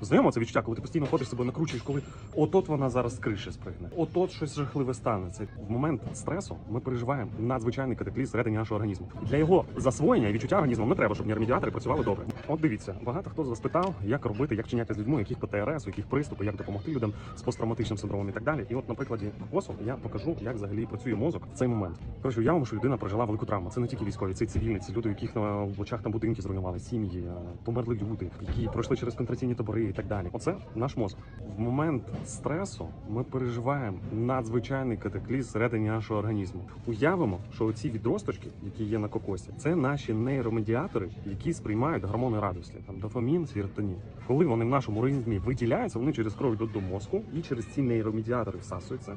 Знайомо це відчуття, коли ти постійно ходиш себе накручуєш, коли от-от вона зараз з криші спригне, от-от щось жахливе станеться. В момент стресу ми переживаємо надзвичайний катаклізм всередині нашого організму. Для його засвоєння і відчуття організму не треба, щоб нейромедіатори працювали добре. От дивіться, багато хто з вас питав, як робити, як чиняти з людьми, яких ПТРС, яких приступи, як допомогти людям з посттравматичним синдромом і так далі. І от на прикладі косу я покажу, як взагалі працює мозок в цей момент. Коротше, уявимо, що людина прожила велику травму. Це не тільки військові, це й цивільні, це люди, яких на очах там будинки зруйнували, сім'ї, е, померли люди, які пройшли через контраційні табори і так далі. Оце наш мозок. В момент стресу ми переживаємо надзвичайний катаклізм всередині нашого організму. Уявимо, що оці відросточки, які є на кокосі, це наші нейромедіатори, які сприймають гормони радості, там дофамін, серотонін. Коли вони в нашому організмі виділяються, вони через кров йдуть до мозку і через ці нейромедіатори всасуються.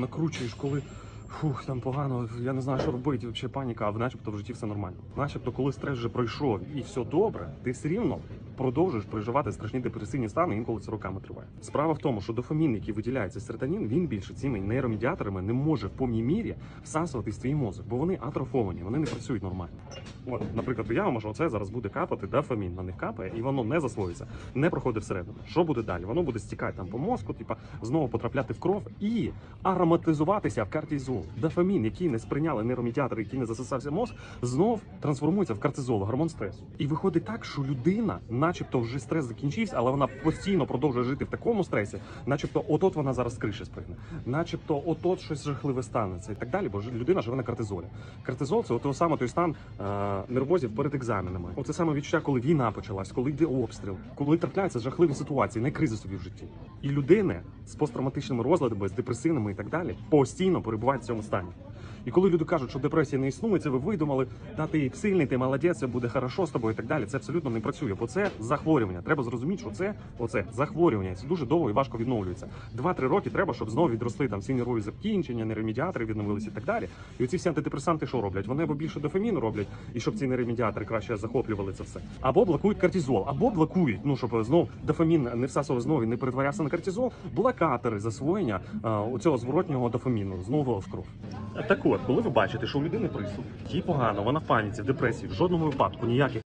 накручуєш, коли. Фух, там погано, я не знаю, що робити, взагалі паніка, а начебто в житті все нормально. Начебто, коли стрес вже пройшов і все добре, ти все рівно продовжуєш переживати страшні депресивні стани, інколи це роками триває. Справа в тому, що дофамін, який виділяється серотонін, він більше цими нейромедіаторами не може в повній мірі всасуватись в твій мозок, бо вони атрофовані, вони не працюють нормально. От, наприклад, уявимо, що оце зараз буде капати дофамін, на них капає, і воно не засвоюється, не проходить всередину. Що буде далі? Воно буде стікати там по мозку, типа знову потрапляти в кров і ароматизуватися в кортизол. Дофамін, який не сприйняли нейромедіатори, який не засосався мозк, знов трансформується в кортизол, гормон стресу. І виходить так, що людина, начебто, вже стрес закінчився, але вона постійно продовжує жити в такому стресі, начебто, от-от вона зараз з криші спригне, начебто, от-от щось жахливе станеться і так далі. Бо людина живе на кортизолі. Кортизол це от саме той стан е, нервозів перед екзаменами. Оце саме відчуття, коли війна почалась, коли йде обстріл, коли трапляються жахливі ситуації, не кризи собі в житті. І людини з посттравматичними розладами, з депресивними і так далі, постійно перебувають в цьому стані. І коли люди кажуть, що депресія не існує, це ви видумали, та ти сильний, ти молодець, все буде хорошо з тобою і так далі. Це абсолютно не працює, бо це захворювання. Треба зрозуміти, що це оце захворювання. Це дуже довго і важко відновлюється. Два-три роки треба, щоб знову відросли там всі нервові закінчення, нейромедіатори відновилися і так далі. І оці всі антидепресанти що роблять? Вони або більше дофаміну роблять, і щоб ці нейромедіатори краще захоплювали це все, або блокують кортизол, або блокують, ну щоб знов дофамін не всасував знову і не перетворявся на кортизол. Блокатори засвоєння у цього зворотнього дофаміну знову в кров. Так от, коли ви бачите, що у людини приступ, їй погано, вона в паніці, в депресії, в жодному випадку ніяких.